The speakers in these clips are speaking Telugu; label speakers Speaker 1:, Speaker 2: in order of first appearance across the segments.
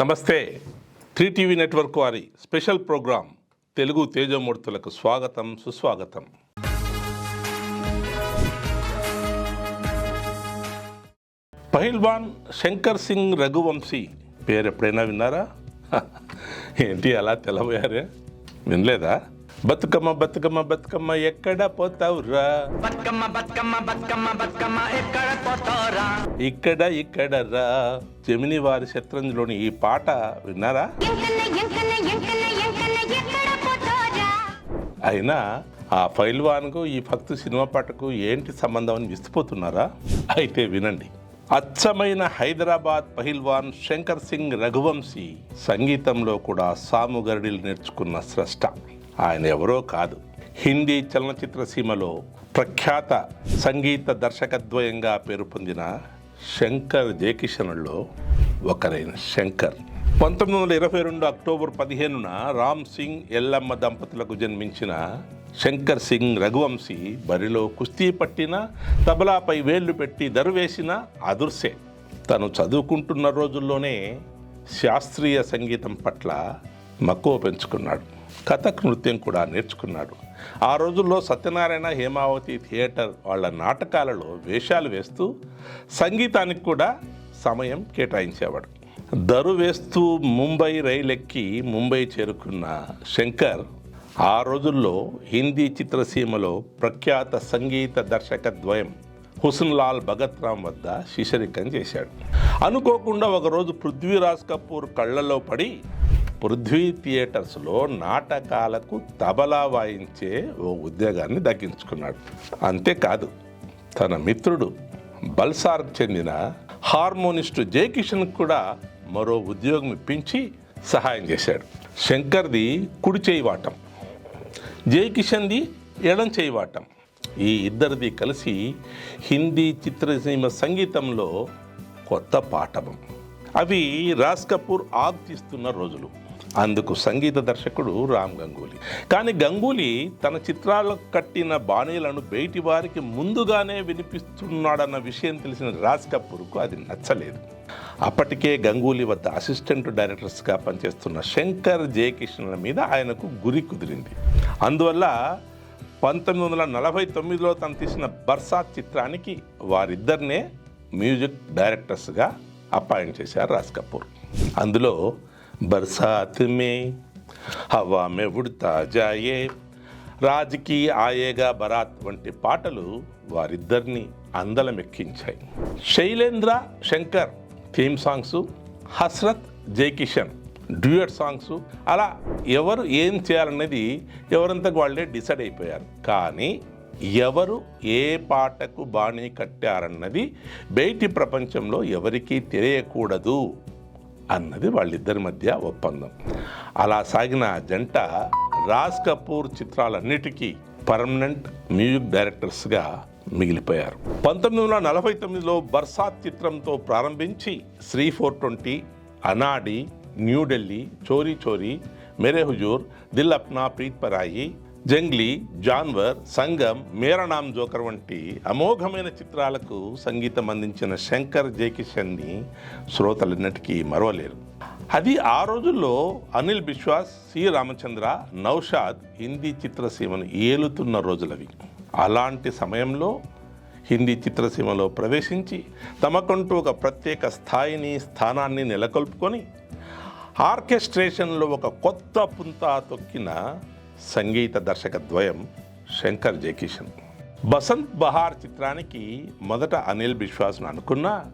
Speaker 1: నమస్తే. త్రీ టీవీ నెట్వర్క్ వారి స్పెషల్ ప్రోగ్రాం తెలుగు తేజమూర్తులకు స్వాగతం సుస్వాగతం. పహిల్వాన్ శంకర్ సింగ్ రఘువంశీ పేరు ఎప్పుడైనా విన్నారా? ఏంటి అలా తెలబోయారే? వినలేదా? బతుకమ్మ బతుకమ్మ బతుకమ్మ ఎక్కడ పోతావురా?
Speaker 2: బతుకమ్మ బతుకమ్మ బతుకమ్మ బతుకమ్మ ఎక్కడ పోతారా
Speaker 1: ఇక్కడ ఇక్కడ రా. జమిని వారి శత్రంజలోని ఈ పాట విన్నారా? అయినా ఆ పైల్వాన్కు ఈ భక్తు సినిమా పాటకు ఏంటి సంబంధం అని విసిపోతున్నారా? అయితే వినండి. అచ్చమైన హైదరాబాద్ పహిల్వాన్ శంకర్ సింగ్ రఘువంశీ సంగీతంలో కూడా సాముగరడిలు నేర్చుకున్న స్రష్ట. ఆయన ఎవరో కాదు. హిందీ చలనచిత్ర సీమలో ప్రఖ్యాత సంగీత దర్శకద్వయంగా పేరు పొందిన శంకర్ జయకిషన్లో ఒకరైన శంకర్. పంతొమ్మిది వందల ఇరవై రెండు అక్టోబర్ పదిహేనున రామ్ సింగ్ ఎల్లమ్మ దంపతులకు జన్మించిన శంకర్ సింగ్ రఘువంశీ బరిలో కుస్తీ పట్టిన తబలాపై వేళ్ళు పెట్టి దరువేసిన అదుర్సే. తను చదువుకుంటున్న రోజుల్లోనే శాస్త్రీయ సంగీతం పట్ల మక్కువ పెంచుకున్నాడు. కథక్ నృత్యం కూడా నేర్చుకున్నాడు. ఆ రోజుల్లో సత్యనారాయణ హేమావతి థియేటర్ వాళ్ళ నాటకాలలో వేషాలు వేస్తూ సంగీతానికి కూడా సమయం కేటాయించేవాడు. దరు వేస్తూ ముంబై రైలెక్కి ముంబై చేరుకున్న శంకర్ ఆ రోజుల్లో హిందీ చిత్రసీమలో ప్రఖ్యాత సంగీత దర్శక ద్వయం హుస్న్లాల్ భగత్ రామ్ వద్ద శిశరికం చేశాడు. అనుకోకుండా ఒకరోజు పృథ్వీరాజ్ కపూర్ కళ్ళలో పడి పృథ్వీ థియేటర్స్లో నాటకాలకు తబలా వాయించే ఓ ఉద్యోగాన్ని దక్కించుకున్నాడు. అంతేకాదు తన మిత్రుడు బల్సార్కు చెందిన హార్మోనిస్టు జయకిషన్ కూడా మరో ఉద్యోగం ఇప్పించి సహాయం చేశాడు. శంకర్ది కుడి చేయి వాటం జయకిషన్ది ఎడం చేయి వాటం. ఈ ఇద్దరిది కలిసి హిందీ చిత్రసీమ సంగీతంలో కొత్త పాఠం అవి రాజ్ కపూర్ ఆగ్ తీస్తున్న రోజులు. అందుకు సంగీత దర్శకుడు రామ్ గంగూలీ. కానీ గంగూలీ తన చిత్రాలకు కట్టిన బాణీలను బయటి వారికి ముందుగానే వినిపిస్తున్నాడన్న విషయం తెలిసిన రాజ్ కపూర్కు అది నచ్చలేదు. అప్పటికే గంగూలీ వద్ద అసిస్టెంట్ డైరెక్టర్స్గా పనిచేస్తున్న శంకర్ జయకిషన్ల మీద ఆయనకు గురి కుదిరింది. అందువల్ల పంతొమ్మిది వందల నలభై తొమ్మిదిలో తను తీసిన బర్సాత్ చిత్రానికి వారిద్దరినే మ్యూజిక్ డైరెక్టర్స్గా అపాయింట్ చేశారు రాజ్ కపూర్. అందులో బర్సాత్ మే హవా మే ఉడ్తా జాయే ఆయేగా బరాత్ వంటి పాటలు వారిద్దరిని అందలమెక్కించాయి Shailendra Shankar theme songs Hasrat Jaikishan duet songs అలా ఎవరు ఏం చేయాలనేది ఎవరంతకు వాళ్ళే డిసైడ్ అయిపోయారు। కానీ ఎవరు ఏ పాటకు బాణీ కట్టారన్నది బయటి ప్రపంచంలో ఎవరికీ తెలియకూడదు। అన్నది వాళ్ళిద్దరి మధ్య ఒప్పందం. అలా సాగిన జంట రాజ్ కపూర్ చిత్రాలన్నిటికీ పర్మనెంట్ మ్యూజిక్ డైరెక్టర్స్గా మిగిలిపోయారు. పంతొమ్మిది వందల నలభై తొమ్మిదిలో బర్సాత్ చిత్రంతో ప్రారంభించి శ్రీ ఫోర్ ట్వంటీ అనాడి న్యూఢిల్లీ చోరీ చోరీ మేరే హుజూర్ దిల్ అప్నా ప్రీత్ పరాయి జంగ్లీ జాన్వర్ సంగం మేరనామ్ జోకర్ వంటి అమోఘమైన చిత్రాలకు సంగీతం అందించిన శంకర్ జైకిషన్ని శ్రోతలన్నిటికీ మరవలేరు. అది ఆ రోజుల్లో అనిల్ బిశ్వాస్ సి రామచంద్ర నౌషాద్ హిందీ చిత్రసీమను ఏలుతున్న రోజులవి. అలాంటి సమయంలో హిందీ చిత్రసీమలో ప్రవేశించి తమకంటూ ఒక ప్రత్యేక స్థాయిని స్థానాన్ని నెలకొల్పుకొని ఆర్కెస్ట్రేషన్లో ఒక కొత్త పుంతా తొక్కిన సంగీత దర్శకద్వయం శంకర్ జయకిషన్ బసంత్ బహార్ చిత్రానికి మొదట అనిల్ బిశ్వాస్ను అనుకున్న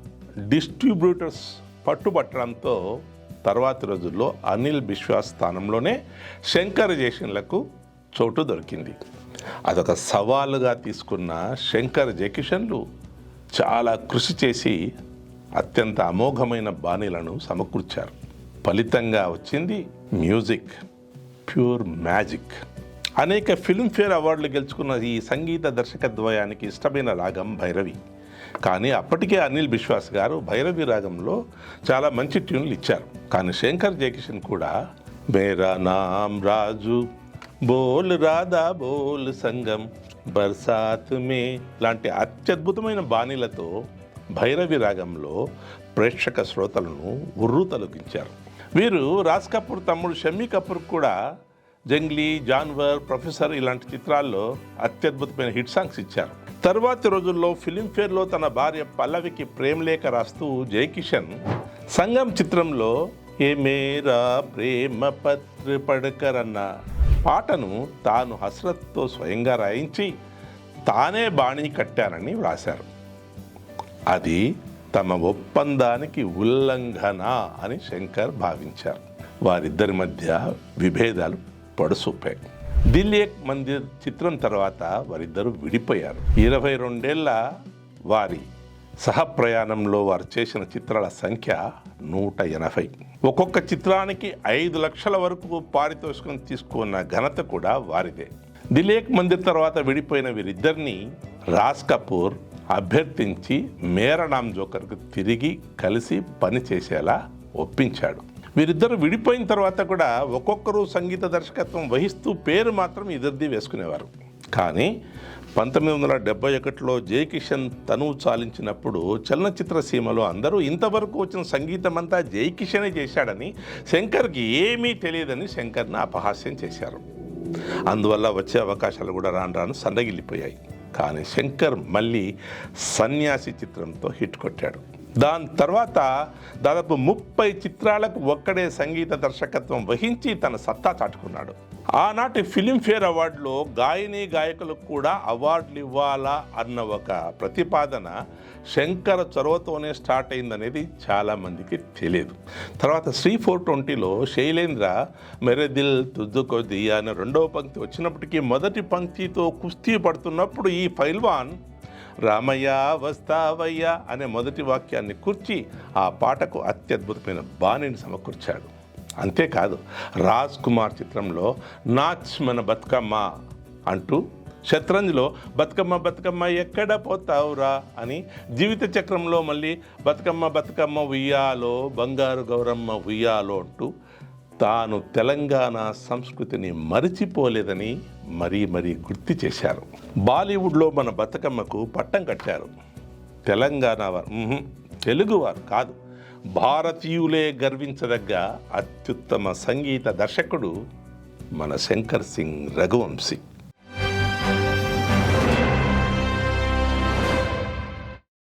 Speaker 1: డిస్ట్రిబ్యూటర్స్ పట్టుబట్టడంతో తర్వాతి రోజుల్లో అనిల్ బిశ్వాస్ స్థానంలోనే శంకర్ జయకిషన్లకు చోటు దొరికింది. అదొక సవాలుగా తీసుకున్న శంకర్ జయకిషన్లు చాలా కృషి చేసి అత్యంత అమోఘమైన బాణీలను సమకూర్చారు. ఫలితంగా వచ్చింది మ్యూజిక్. Pure magic. అనేక ఫిల్మ్ఫేర్ అవార్డులు గెలుచుకున్న ఈ సంగీత దర్శకద్వయానికి ఇష్టమైన రాగం భైరవి. కానీ అప్పటికే అనిల్ బిశ్వాస్ గారు భైరవి రాగంలో చాలా మంచి ట్యూన్లు ఇచ్చారు. కానీ శంకర్ జయకిషన్ కూడా మేరా నామ్ రాజు బోల్ రాధా బోల్ సంగం బర్సాత్ మే లాంటి అత్యద్భుతమైన బాణీలతో భైరవి రాగంలో ప్రేక్షక శ్రోతలను ఉర్రు తొలగించారు. వీరు రాజ్ కపూర్ తమ్ముడు షమ్మీ కపూర్ కూడా జంగ్లీ జాన్వర్ ప్రొఫెసర్ ఇలాంటి చిత్రాల్లో అత్యద్భుతమైన హిట్ సాంగ్స్ ఇచ్చారు. తర్వాతి రోజుల్లో ఫిలింఫేర్లో తన భార్య పల్లవికి ప్రేమలేఖ రాస్తూ జయకిషన్ సంగం చిత్రంలో ఏ మేరా ప్రేమ పత్ర పడకర్ అన్న పాటను తాను హస్రత్తో స్వయంగా రాయించి తానే బాణీ కట్టానని వ్రాశారు. అది తమ ఒప్పందానికి ఉల్లంఘన అని శంకర్ భావించారు. వారిద్దరి మధ్య విభేదాలు పడుసూపాయి ఢిల్లీ మందిర్ చిత్రం తర్వాత వారిద్దరూ విడిపోయారు. ఇరవై రెండేళ్ళ వారి సహప్రయాణంలో వారు చేసిన చిత్రాల సంఖ్య నూట ఎనభై. ఒక్కొక్క చిత్రానికి ఐదు లక్షల వరకు పారితోషికం తీసుకున్న ఘనత కూడా వారిదే. దిలేక్ మందిర్ తర్వాత విడిపోయిన వీరిద్దరిని రాజ్ కపూర్ అభ్యర్థించి మేరనామ్ జోకర్కు తిరిగి కలిసి పనిచేసేలా ఒప్పించాడు. వీరిద్దరు విడిపోయిన తర్వాత కూడా ఒక్కొక్కరు సంగీత దర్శకత్వం వహిస్తూ పేరు మాత్రం ఇద్దరిది వేసుకునేవారు. కానీ పంతొమ్మిది వందల డెబ్బై ఒకటిలో జయకిషన్ తనువు చాలించినప్పుడు చలనచిత్ర సీమలో అందరూ ఇంతవరకు వచ్చిన సంగీతం అంతా జయకిషనే చేశాడని శంకర్కి ఏమీ తెలియదని శంకర్ని అపహాస్యం చేశారు. అందువల్ల వచ్చే అవకాశాలు కూడా రాను రాను సన్నగిల్లిపోయాయి కానీ శంకర్ మళ్ళీ సన్యాసి చిత్రంతో హిట్ కొట్టాడు. దాని తర్వాత దాదాపు ముప్పై చిత్రాలకు ఒక్కడే సంగీత దర్శకత్వం వహించి తన సత్తా చాటుకున్నాడు. ఆనాటి ఫిలింఫేర్ అవార్డులో గాయని గాయకులకు కూడా అవార్డులు ఇవ్వాలా అన్న ఒక ప్రతిపాదన శంకర్ చొరవతోనే స్టార్ట్ అయిందనేది చాలామందికి తెలియదు తర్వాత శ్రీ ఫోర్ ట్వంటీలో శైలేంద్ర మెరెదిల్ తుద్దుకొద్ది దియా అనే రెండవ పంక్తి వచ్చినప్పటికీ మొదటి పంక్తితో కుస్తీ పడుతున్నప్పుడు ఈ పైల్వాన్ రామయ్య వస్తావయ్య అనే మొదటి వాక్యాన్ని కూర్చి ఆ పాటకు అత్యద్భుతమైన బాణిని సమకూర్చాడు. అంతేకాదు రాజ్ కుమార్ చిత్రంలో నాచ్ మన బతుకమ్మ అంటూ శత్రంజ్లో బతుకమ్మ బతుకమ్మ ఎక్కడ పోతావురా అని జీవిత చక్రంలో మళ్ళీ బతుకమ్మ బతుకమ్మ ఉయ్యాలో బంగారు గౌరమ్మ ఉయ్యాలో అంటూ తాను తెలంగాణ సంస్కృతిని మరిచిపోలేదని మరీ మరీ గుర్తు చేశారు. బాలీవుడ్లో మన బతుకమ్మకు పట్టం కట్టారు. తెలంగాణ వారు తెలుగువారు కాదు. భారతీయులే గర్వించదగ్గ అత్యుత్తమ సంగీత దర్శకుడు మన శంకర్ సింగ్ రఘువంశీ.